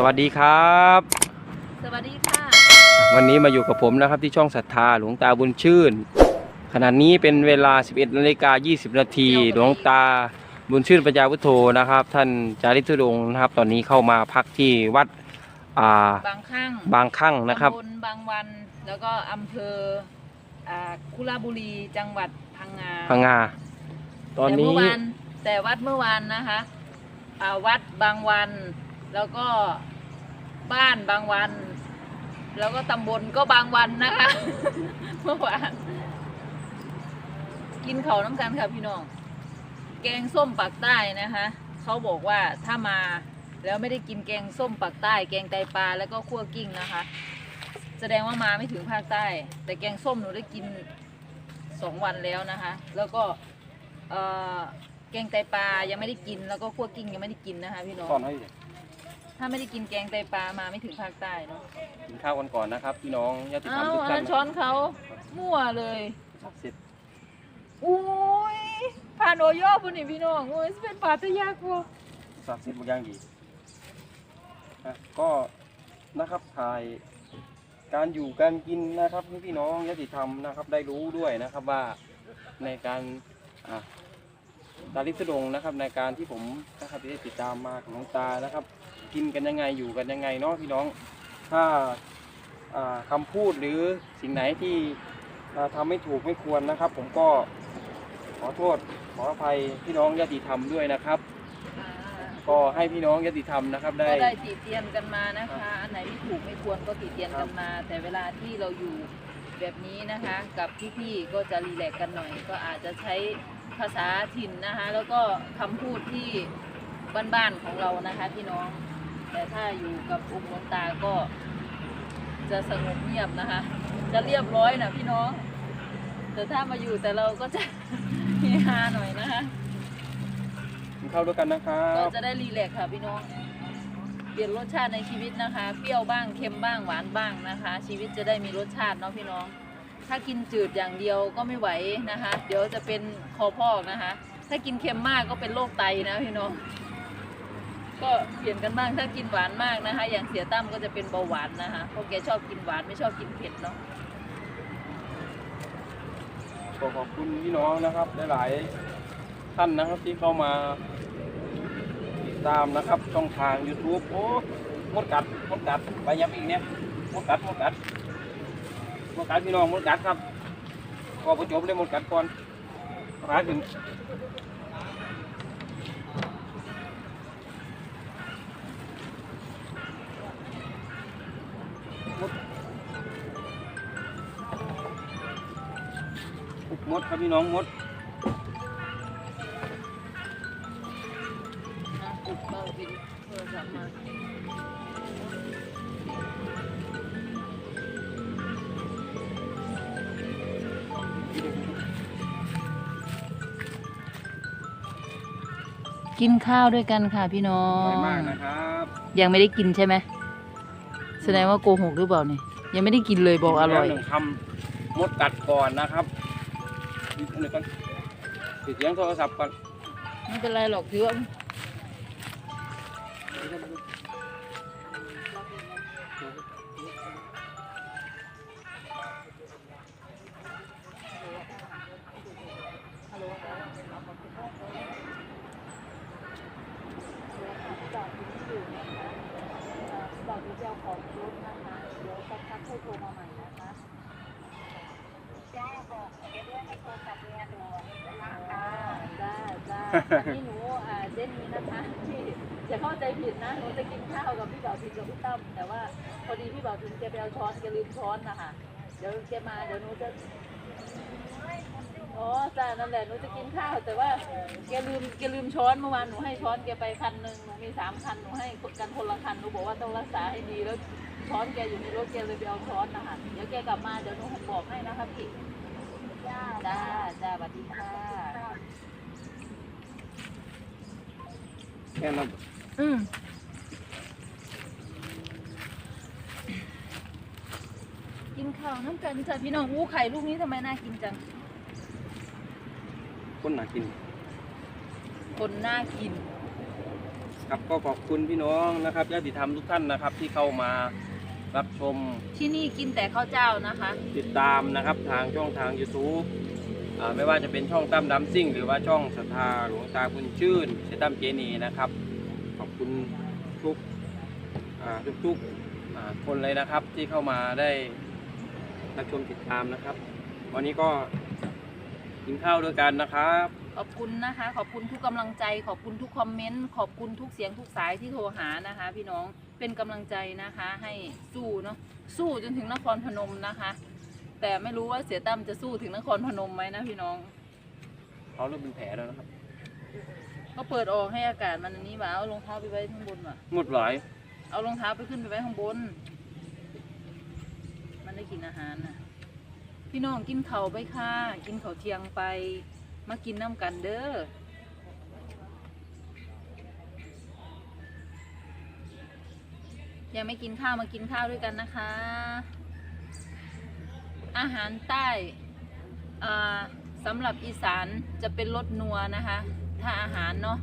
สวัสดีครับ สวัสดีค่ะ วันนี้มาอยู่กับผมนะครับที่ช่องศรัทธาหลวงตาบุญชื่น ขณะนี้เป็นเวลา 11นาฬิกา20 นาทีหลวงตาบุญชื่นปัญญาวุฒโธนะครับ ท่านจาริกธุดงค์นะครับ ตอนนี้เข้ามาพักที่วัดอ่าบางข้างบางคั่งนะครับ ตำบลบางวัน แล้วก็อำเภออ่าคุระบุรีจังหวัดพังงาพังงา ตอนแต่นี้ เมื่อวานแต่วัดเมื่อวานนะคะอ่าวัดบางวัน แล้วก็บ้านบางวัน แล้วก็ตำบลก็บางวันนะคะเมื่อวานกินเขาน้ำกันค่ะพี่น้อง แกงส้มปักใต้นะคะเขาบอกว่าถ้ามาแล้วไม่ได้กินแกงส้มปักใต้ แกงไตปลาแล้วก็คั่วกิ้งนะคะ แสดงว่ามาไม่ถึงภาคใต้ แต่แกงส้มหนูได้กินสองวันแล้วนะคะ แล้วก็แกงไตปลายังไม่ได้กินแล้วก็คั่วกิ้งยังไม่ได้กินนะคะพี่น้องอ ถ้าไม่ได้กินแกงไตปลามาไม่ถึงภาคใต้เนาะกินข้าวกันก่อนนะครับพี่น้องญาติธรรอ้ามวทุกอันท่านั้นนช้อนเขามั่วเลยเสร็จอุ้ยผ่านโอโย่ปุ่นนี่พี่น้องโอ้ยเป็นปาตยากว่าสับเสร็จหมดอย่างดีอะก็นะครับถ่ายการอยู่การกินนะครับให้พี่น้องญาติธรรมนะครับ ได้รู้ด้วยนะครับว่าในการอะตาลิสดงนะครับ ในการที่ผมนะครับได้ติดตามมาของหลวงตานะครับ กินกันยังไงอยู่กันยังไงเนาะพี่น้อง ถ้าอ่าคำพูดหรือสิ่งไหนที่อ่าทำไม่ถูกไม่ควรนะครับ ผมก็ขอโทษขออภัยพี่น้องญาติธรรมด้วยนะครับ ก็ให้พี่น้องญาติธรรมนะครับ ได้ก็ได้ติเตียนกันมานะคะอันไหนที่ถูกไม่ควรก็ติเตียนกันมา แต่เวลาที่เราอยู่แบบนี้นะคะ กับพี่ๆก็จะรีแลกซ์กันหน่อย ก็อาจจะใช้ภาษาถิ่นนะคะ แล้วก็คำพูดที่บ้านๆของเรานะคะพี่น้อง แต่ถ้าอยู่กับองค์หลวงตาก็จะสงบเงียบนะคะ จะเรียบร้อยนะพี่น้อง แต่ถ้ามาอยู่แต่เราก็จะเฮฮาหน่อยนะคะกินข้าวด้วยกันนะครัก็บจะได้รีแลกซ์ค่ะพี่น้อง เปลี่ยนรสชาติในชีวิตนะคะ เปรี้ยวบ้างเค็มบ้างหวานบ้างนะคะ ชีวิตจะได้มีรสชาติเนาะพี่น้อง ถ้ากินจืดอย่างเดียวก็ไม่ไหวนะคะ เดี๋ยวจะเป็นคอพอกนะคะ ถ้ากินเค็มมากก็เป็นโรคไตนะพี่น้อง ก็เปลี่ยนกันบ้างถ้ากินหวานมากนะคะ อย่างเสียตั้มก็จะเป็นเบาหวานนะคะเพราะแกชอบกินหวานไม่ชอบกินเผ็ดเนาะขอขอบคุณพี่น้องนะครับหลายๆท่านนะครับที่เข้ามาติดตามนะครับช่องทาง YouTube โอ้มดกัดมดกัดไปยับอีกเนี่ยมดกัดมดกัดมดกัดพี่น้องมดกัดครับขอประจบเลยมดกัดก่อนหาขึ้น มดครับพี่น้องมดนะอุดเบาบินโทรศัพท์มากินข้าวด้วยกันค่ะพี่น้อองร่อยมากนะครับยังไม่ได้กินใช่ไหมแสดงว่าโกหกหรือเปล่าเนี่ยยังไม่ได้กินเลยบอกอร่อยหนึ่งคำมดกัดก่อนนะครับ อีกอันหนึ่งก่อนปิดเสียงโทรศัพท์ก่อนไม่เป็นไรหรอกถือว่าบอกเจ้าของรถนะคะเดี๋ยวสักพักให้โทรมาใหม่นะคะ จ้าบอกเดี๋ยวด้วยให้โทรกลับเมียดูนะคะจ้าจ้าวันนี้หนูอ่าเจนนี้นะคะที่จะเข้าใจผิดนะหนูจะกินข้าวกับพี่บ่าวทินกับพี่ตั้มแต่ว่าพอดีพี่บ่าวทินแกไปเอาช้อนแกลืมช้อนนะคะเดี๋ยวแกมาเดี๋ยวหนูจะอ๋อจ้านั่นแหละหนูจะกินข้าว แต่ว่าแกลืมแกลืมช้อนเมื่อวานหนูให้ช้อนแกไปคันหนึ่งหนูมีสามคันหนูให้กันคนละคันหนูบอกว่าต้องรักษาให้ดีแล้วช้อนแกอยู่ในรถแกเลยไปเอาช้อนนะคะเดี๋ยวแกกลับมาเดี๋ยวหนูบอกให้นะคะพี่ จ้าจ้าจ้าสวัสดีค่ะแค่นั้นอืมกินข้าวน้ำกันจ้ะพี่น้องอู้ไข่ลูกนี้ทำไมน่ากินจัง คนหนากิน คนน่ากิน ครับก็ขอบคุณพี่น้องนะครับญาติธรรมทุกท่านนะครับ ที่เข้ามา รับชมที่นี่กินแต่ข้าวเจ้านะคะ ติดตามนะครับทางช่องทาง YouTube อ่าไม่ว่าจะเป็นช่องตั้มดำซิ่ง หรือว่าช่องศรัทธาหลวงตาบุญชื่นเชตั้มเจนีนะครับ ขอบคุณทุกอ่าทุกๆอ่าคนเลยนะครับที่เข้ามาได้รับชมติดตามนะครับ วันนี้ก็กินข้าวด้วยกันนะครับ ขอบคุณนะคะ ขอบคุณทุกกำลังใจ ขอบคุณทุกคอมเมนต์ ขอบคุณทุกเสียงทุกสายที่โทรหานะคะ พี่น้องเป็นกำลังใจนะคะ ให้สู้เนาะสู้จนถึงนครพนมนะคะ แต่ไม่รู้ว่าเสียตั้มจะสู้ถึงนครพนมไหมนะพี่น้องเขาเริ่มเป็นแผลแล้วนะครับก็เปิดออกให้อากาศมันอันนี้มาเอารองเท้าไปไว้ข้างบนว่ะหมดหลายเอารองเท้าไปขึ้นไปไว้ข้างบน มันได้กินอาหารนะพี่น้องกินเขาวไปค่ะ กินเขาวเที่ยงไป มากินน้ำกันเด้อยังไม่กินข้าวมากินข้าวด้วยกันนะคะ อาหารใต้อ่าสำหรับอีสานจะเป็นรสนัวนะคะ ถ้าอาหารเนาะ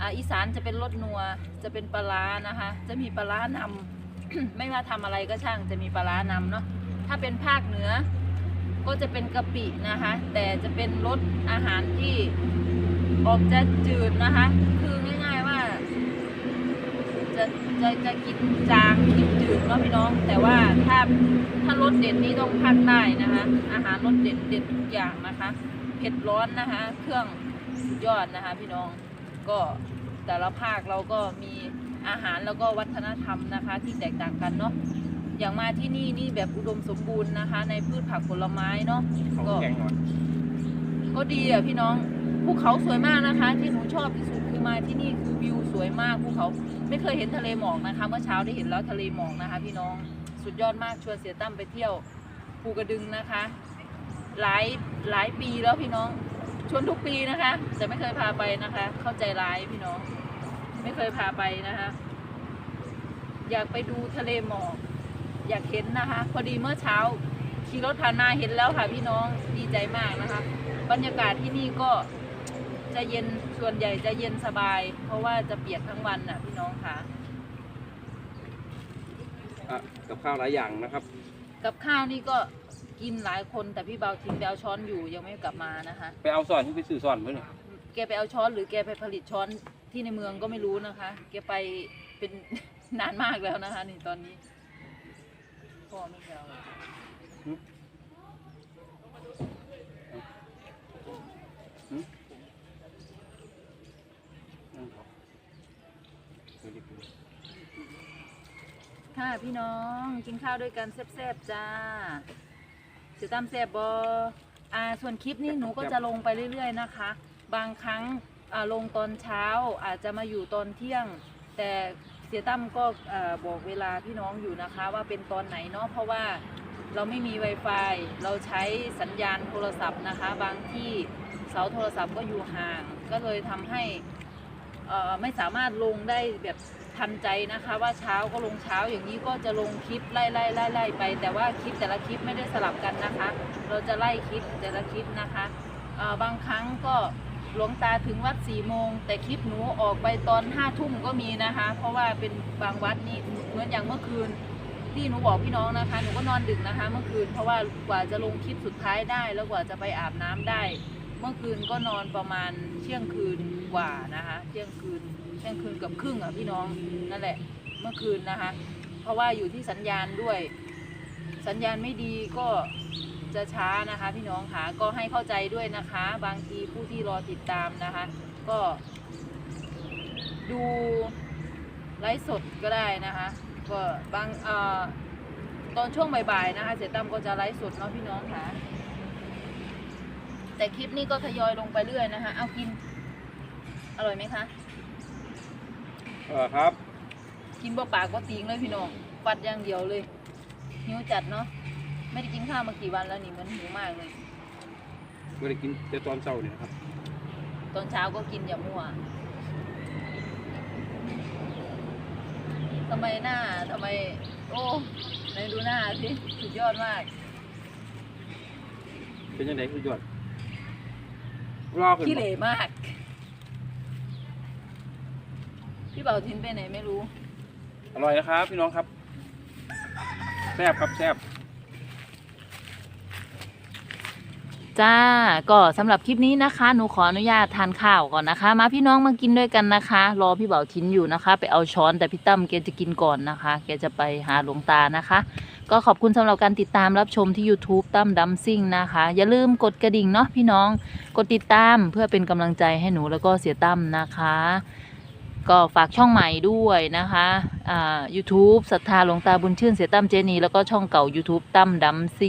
อ่าอีสานจะเป็นรสนัวจะเป็นปลานะคะ จะมีปลานำไม่ว่าทำอะไรก็ช่างจะมีปลานำเนาะถ้าเป็นภาคเหนือ ก็จะเป็นกะปินะคะ แต่จะเป็นรสอาหารที่ออกจะจืดนะคะ คือง่ายๆว่า จะจะจะกินจางกินจืดเนาะพี่น้อง แต่ว่าถ้าถ้ารสเด็ดนี่ต้องภาคใต้นะคะ อาหารรสเด็ดเด็ดทุกอย่างนะคะ เผ็ดร้อนนะคะ เครื่องสุดยอดนะคะ พี่น้องก็แต่ละภาคเราก็มีอาหารแล้วก็วัฒนธรรมนะคะ ที่แตกต่างกันเนาะ อย่างมาที่นี่นี่แบบอุดมสมบูรณ์นะคะ ในพืชผักผลไม้เนาะเขาก็แข็งหน่อยก็ดีอะพี่น้องภูเขาสวยมากนะคะ ที่หนูชอบที่สุดคือมาที่นี่คือวิวสวยมากภูเขาไม่เคยเห็นทะเลหมอกนะคะ เมื่อเช้าได้เห็นแล้วทะเลหมอกนะคะ พี่น้องสุดยอดมากชวนเสียตั้มไปเที่ยวภูกระดึงนะคะ หลายหลายปีแล้วพี่น้องชวนทุกปีนะคะ แต่ไม่เคยพาไปนะคะ เข้าใจร้ายพี่น้อง ไม่เคยพาไปนะคะ อยากไปดูทะเลหมอก อยากเห็นนะคะ พอดีเมื่อเช้าขี่รถผ่านมาเห็นแล้วค่ะพี่น้องดีใจมากนะคะ บรรยากาศที่นี่ก็จะเย็นส่วนใหญ่จะเย็นสบาย เพราะว่าจะเปียกทั้งวันน่ะพี่น้องค่ะ อะกับข้าวหลายอย่างนะครับ กับข้าวนี่ก็กินหลายคนแต่พี่เบาทิ้งไปเอาช้อนอยู่ยังไม่กลับมานะคะ ไปเอาซ่อนที่ไปซื้อซ่อนเพื่อนแกไปเอาช้อนหรือแกไปผลิตช้อนที่ในเมืองก็ไม่รู้นะคะ แกไปเป็น นานมากแล้วนะคะนี่ตอนนี้ พ่อไม่ไปเอานั่นครับเดี๋ยวดิค่ะพี่น้องกินข้าวด้วยกันแซ่บๆจ้าเสือตามแซ่บบออ่าส่วนคลิปนี้หนูก็จะลงไปเรื่อยๆนะคะ บางครั้งอ่าลงตอนเช้าอาจจะมาอยู่ตอนเที่ยง แต่ เสียตั้มก็บอกเวลาพี่น้องอยู่นะคะ ว่าเป็นตอนไหนเนาะเพราะว่าเราไม่มี Wi-Fi เราใช้สัญญาณโทรศัพท์นะคะ บางที่เสาโทรศัพท์ก็อยู่ห่าง ก็เลยทำให้ไม่สามารถลงได้แบบทันใจนะคะ ว่าเช้าก็ลงเช้าอย่างนี้ก็จะลงคลิปไล่ไล่ไล่ไล่ไป แต่ว่าคลิปแต่ละคลิปไม่ได้สลับกันนะคะ เราจะไล่คลิปแต่ละคลิปนะคะบางครั้งก็ หลวงตาถึงวัดสี่โมง แต่คลิปหนูออกไปตอนห้าทุ่มก็มีนะคะ เพราะว่าเป็นบางวัดนี่เหมือนอย่างเมื่อคืน ที่หนูบอกพี่น้องนะคะ หนูก็นอนดึกนะคะ เมื่อคืนเพราะว่ากว่าจะลงคลิปสุดท้ายได้ แล้วกว่าจะไปอาบน้ำได้ เมื่อคืนก็นอนประมาณเที่ยงคืนกว่านะคะเที่ยงคืนเที่ยงคืนเกับครึ่งอะพี่น้องนั่นแหละเมื่อคืนนะคะ เพราะว่าอยู่ที่สัญญาณด้วย สัญญาณไม่ดีก็ จะช้านะคะ พี่น้องค่ะก็ให้เข้าใจด้วยนะคะ บางทีผู้ที่รอติดตามนะคะ ก็ ดูไลฟ์สดก็ได้นะคะ ก็บางเอ่อตอนช่วงบ่ายๆนะคะ เสียตั้มก็จะไลฟ์สดเนาะพี่น้องค่ะ แต่คลิปนี้ก็ทยอยลงไปเรื่อยนะคะ เอากิน อร่อยไหมคะ เออครับ กินบ่ปากบ่ตีงเลยพี่น้องฟัดอย่างเดียวเลยหิวจัดเนาะ ไม่ได้กินข้าวมากี่วันแล้วนี่มันหิวมากเลย ไม่ได้กินแต่ตอนเช้าเนี่ยนะครับตอนเช้าก็กินอย่ามั่วทำไมหน้าทำไม โอ้ไหนดูหน้าสิสุดยอดมาก เป็นยังไงคือยอดรอขึ้นขี้บ่เหร่มาก พี่เบาทินไปไหนไม่รู้ อร่อยนะครับ พี่น้องครับแซ่บครับแซ่บ จ้า ก็สำหรับคลิปนี้นะคะ หนูขออนุญาตทานข้าวก่อนนะคะ มาพี่น้องมากินด้วยกันนะคะ รอพี่เบาทินอยู่นะคะ ไปเอาช้อนแต่พี่ตั้มแกจะกินก่อนนะคะ แกจะไปหาหลวงตานะคะ ก็ขอบคุณสำหรับการติดตามรับชมที่ YouTube ตั้มดัมซิ่งนะคะ อย่าลืมกดกระดิ่งเนาะพี่น้อง กดติดตามเพื่อเป็นกำลังใจให้หนูแล้วก็เสียตั้มนะคะก็ฝากช่องใหม่ด้วยนะคะอ่า YouTube ศรัทธาหลวงตาบุญชื่นเสียตั้มเจนี แล้วก็ช่องเก่า YouTube ตั้มดัมซิ่ง